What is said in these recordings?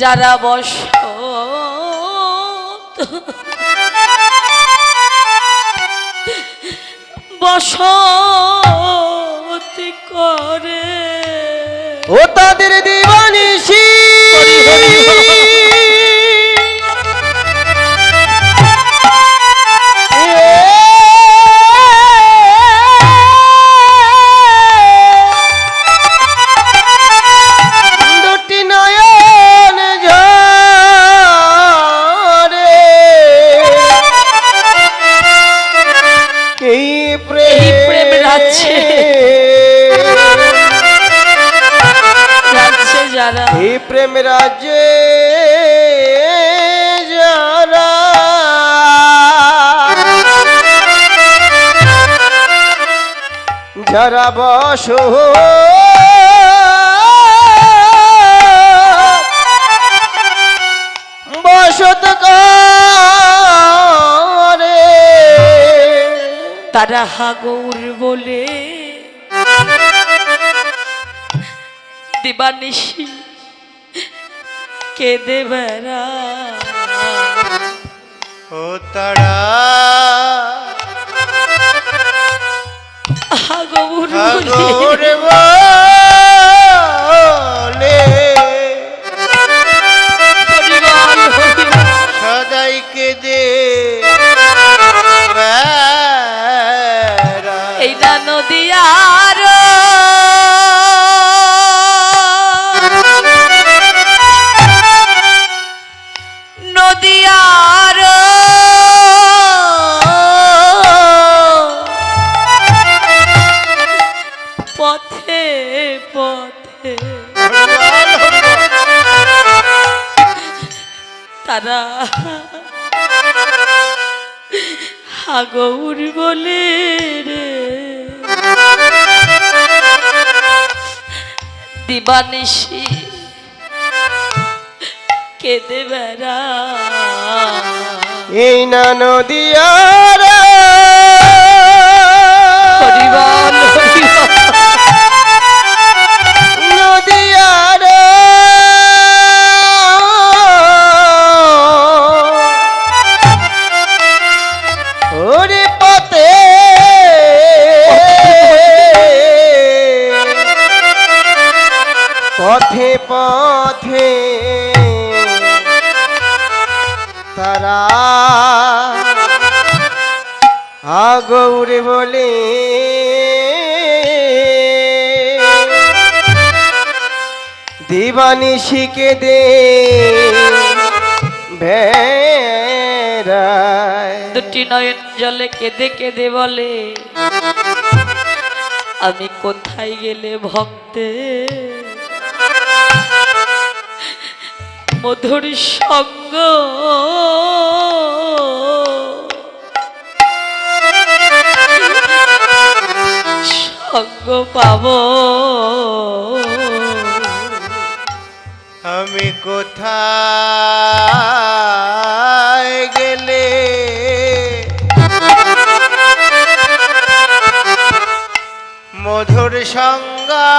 যারা বস বসতি করে। ও তাদের দিবানিসি যারা এই প্রেম রাজ্যে যারা যারা বস বসত তারা হাগৌর বলে দিবানিশি। কেঁদে বেড়া। ও তারা। হাগৌর সাগর তারা। হাগৌর বলে রে। দিবানিশি কেঁদে বেড়া। এই না নদিয়ার হরিবল। আগৌরে বলে। দিবানি শিখে দে দুটি নয়ন জলে কেঁদে কেঁদে বলে, আমি কোথায় গেলে ভক্তে? মধুর সঙ্গ পাবো। আমি কোথায় গেলে? মধুর সঙ্গা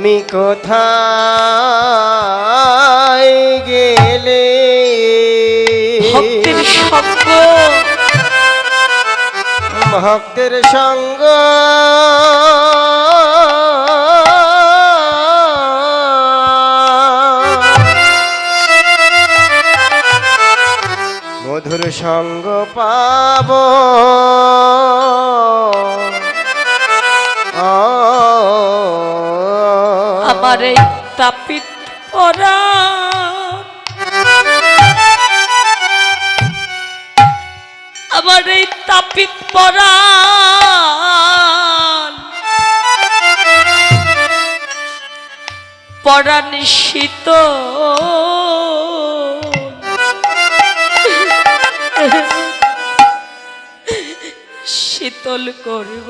আমি কোথায় গেলে? ভক্তের সঙ্গ। ভক্তের সঙ্গ। মধুর সঙ্গ পাব। আমার এই তাপিত পরা পরাণ শীত শীতল করব।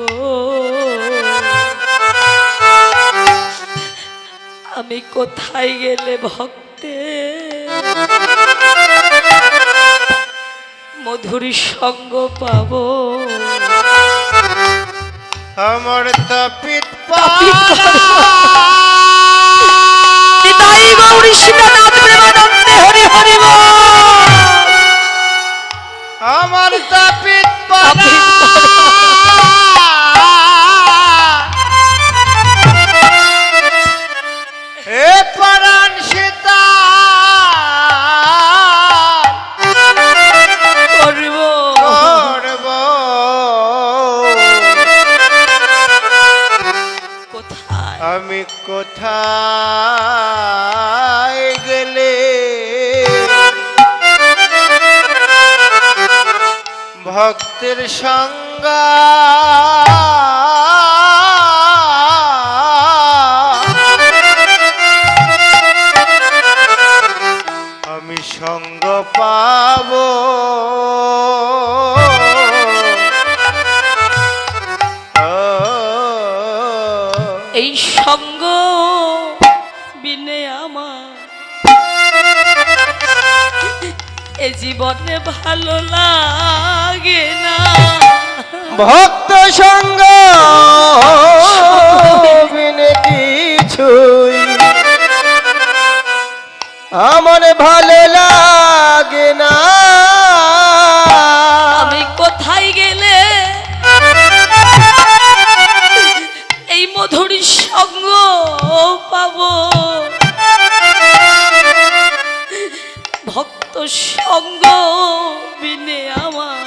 আমি কোথায় গেলে ভক্তে? মধুর সঙ্গ পাব। আমার তাপিত। আমার তাপিত তাপিত সঙ্গ ভালো লাগে না। ভক্ত সঙ্গ কিছুই আমার ভালো লাগে না। আমি কোথায় গেলে? এই মধুর সঙ্গ পাবো? সঙ্গ বিনে আমার।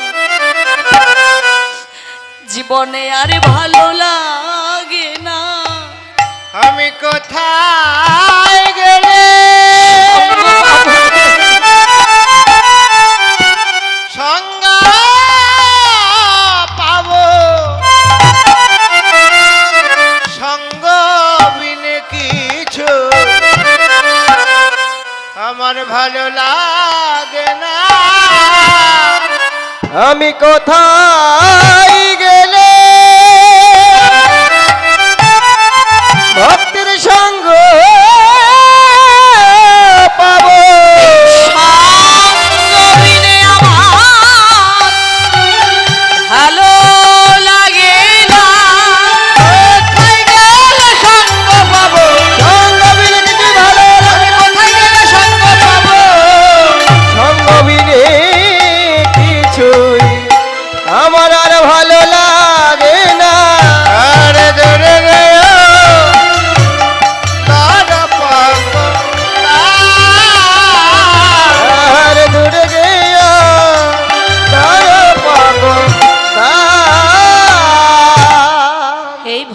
জীবনে আর ভালো লাগে না। আমি কোথায় গেলে? আমার ভালো লাগে না। আমি কোথায় গেলে? ভক্তির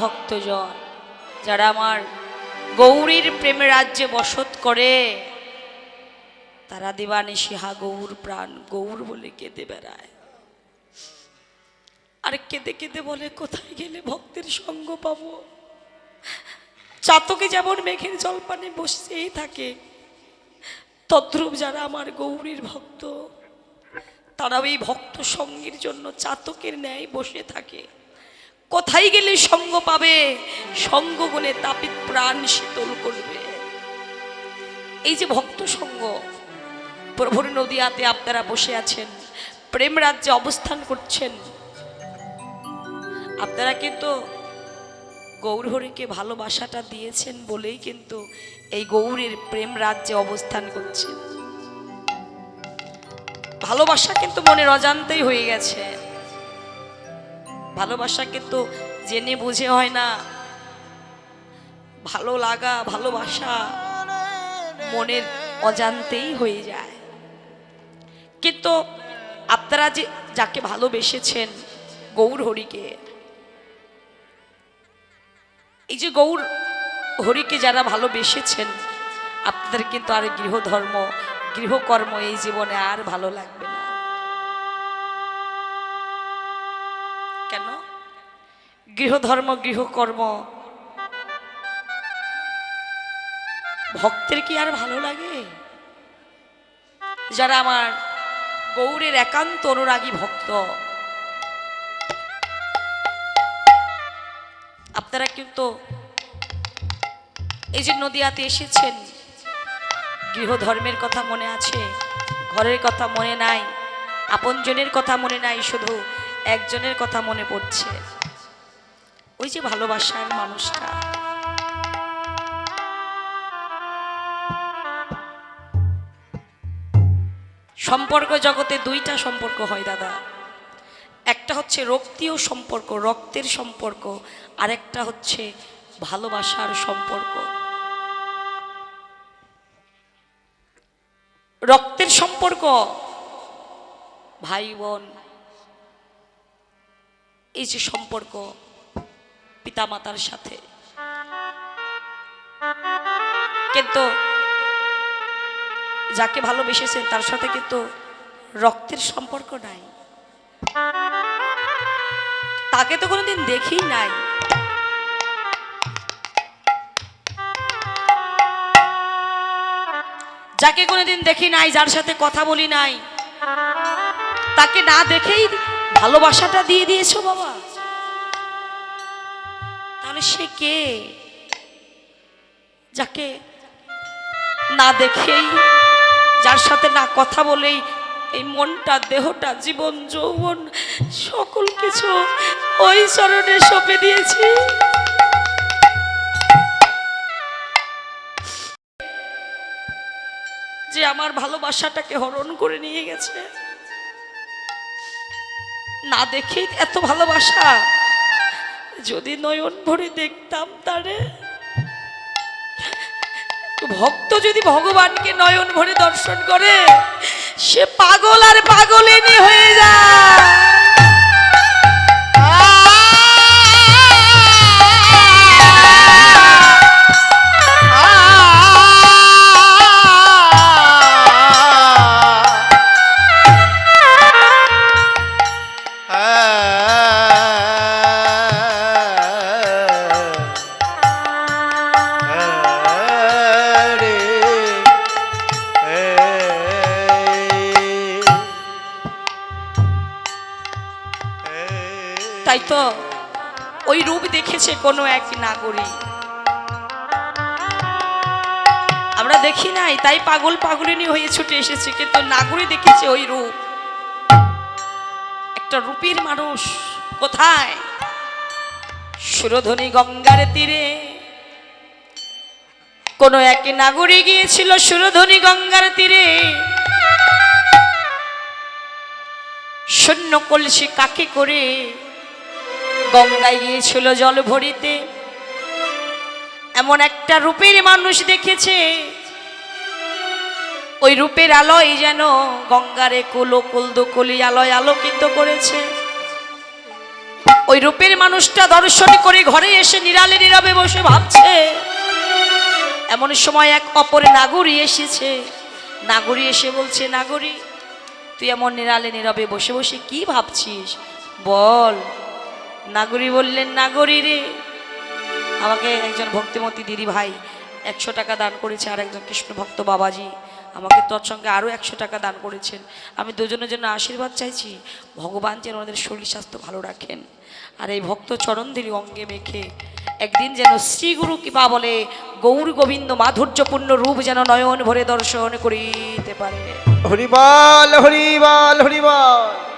ভক্তজন, যারা আমার গৌরীর প্রেমে রাজ্যে বসত করে, তারা দিবানিশি, হা, গৌর প্রাণ, গৌর বলে কেঁদে বেড়ায়। আর কেঁদে কেঁদে বলে, কোথায় গেলে ভক্তের সঙ্গ পাবো? চাতকে যেমন মেঘের জলপানে বসেই থাকে, তদ্রূপ যারা আমার গৌরীর ভক্ত তারা এই ভক্ত সঙ্গীর জন্য চাতকের ন্যায় বসে থাকে। কোথায় গেলে সঙ্গ পাবে? সঙ্গ গুণে তাপিত প্রাণ শীতল করবে। এই যে ভক্ত সঙ্গ, প্রভুর নদীয়াতে আপনারা বসে আছেন, প্রেম রাজ্যে অবস্থান করছেন। আপনারা কিন্তু গৌরহরিকে ভালোবাসাটা দিয়েছেন বলেই কিন্তু এই গৌরের প্রেম রাজ্যে অবস্থান করছেন ভালোবাসা কিন্তু মনের অজান্তেই হয়ে গেছে। ভালোবাসা কিন্তু জেনে বুঝে হয় না। ভালো লাগা, ভালোবাসা মনের অজান্তেই হয়ে যায়। কিন্তু আপনারা যে, যাকে ভালোবেসেছেন গৌর হরিকে, এই যে গৌর হরিকে যারা ভালোবেসেছেন, আপনাদের কিন্তু আর গৃহধর্ম, গৃহকর্ম এই জীবনে আর ভালো লাগবে না। গৃহধর্ম, গৃহকর্ম। ভক্তের কি আর ভালো লাগে? যারা আমার গৌরের একান্ত অনুরাগী ভক্ত। আপনারা কিন্তু এই যে নদিয়াতে এসেছেন, গৃহধর্মের কথা মনে আছে, ঘরের কথা মনে নাই, আপনজনের কথা মনে নাই, শুধু একজনের কথা মনে পড়ছে। ওই যে ভালোবাসার মানুষটা। সম্পর্ক জগতে দুইটা সম্পর্ক হয়, দাদা। একটা হচ্ছে রক্তীয় সম্পর্ক, রক্তের সম্পর্ক আর একটা হচ্ছে ভালোবাসার সম্পর্ক। রক্তের সম্পর্ক, ভাই, বোন, এই যে সম্পর্ক পিতামাতার সাথে। কিন্তু যাকে ভালোবেসেছেন, তার সাথে কিন্তু রক্তের সম্পর্ক নাই। তাকে তো কোনোদিন দেখি নাই। যাকে কোনোদিন দেখি নাই, যার সাথে কথা বলি নাই, তাকে না দেখেই ভালোবাসাটা দিয়ে দিয়েছ বাবা। সে কে? যাকে না দেখেই, যার সাথে না কথা বলেই এই মনটা, দেহটা, জীবন, যৌবন, সকল কিছু ওই চরণে সঁপে দিয়েছি। যে আমার ভালোবাসাটাকে হরণ করে নিয়ে গেছে। না দেখেই এত ভালোবাসা। যদি নয়ন ভরে দেখতাম তারে। ভক্ত যদি ভগবানকে নয়ন ভরে দর্শন করে, সে পাগল আর পাগলিনী হয়ে যায়। কোনো এক নাগরিক। আমরা দেখি নাই, তাই পাগল পাগলিনী হয়ে ছুটে এসেছে, কিন্তু নাগরী দেখেছে ওই রূপ। একটা রূপীর মানুষ কোথায়? সুরধ্বনি গঙ্গার তীরে। কোন এক নাগরী গিয়েছিল সুরধ্বনি গঙ্গার তীরে। শূন্য কলসি কাকে করে গঙ্গায় গিয়েছিল জল ভরিতে। এমন একটা রূপের মানুষ দেখেছে। ওই রূপের আলোয় যেন গঙ্গারে কুলো কুলদো কলি আলোয় আলোকিত করেছে। ওই রূপের মানুষটা দর্শন করে ঘরে এসে নিরালে নীরবে বসে ভাবছে, এমন সময় এক অপর নাগরী এসেছে। নাগরী এসে বলছে, নাগরী, তুই এমন নিরালে নীরবে বসে বসে কি ভাবছিস? বল। নাগরী বললেন, নাগরী রে। আমাকে একজন ভক্তিমতী দিদি ভাই একশো টাকা দান করেছে, আর একজন কৃষ্ণ ভক্ত বাবাজি আমাকে তোর সঙ্গে আরও একশো টাকা দান করেছেন। আমি দুজনের জন্য আশীর্বাদ চাইছি, ভগবান যেন ওদের শরীর স্বাস্থ্য ভালো রাখেন। আর এই ভক্ত চরণ দিলি অঙ্গে মেখে একদিন যেন শ্রীগুরু কৃপা বলে, গৌর গোবিন্দ মাধুর্যপূর্ণ রূপ যেন নয়ন ভরে দর্শন করিতে পারে। হরিবল হরিবল হরিবল।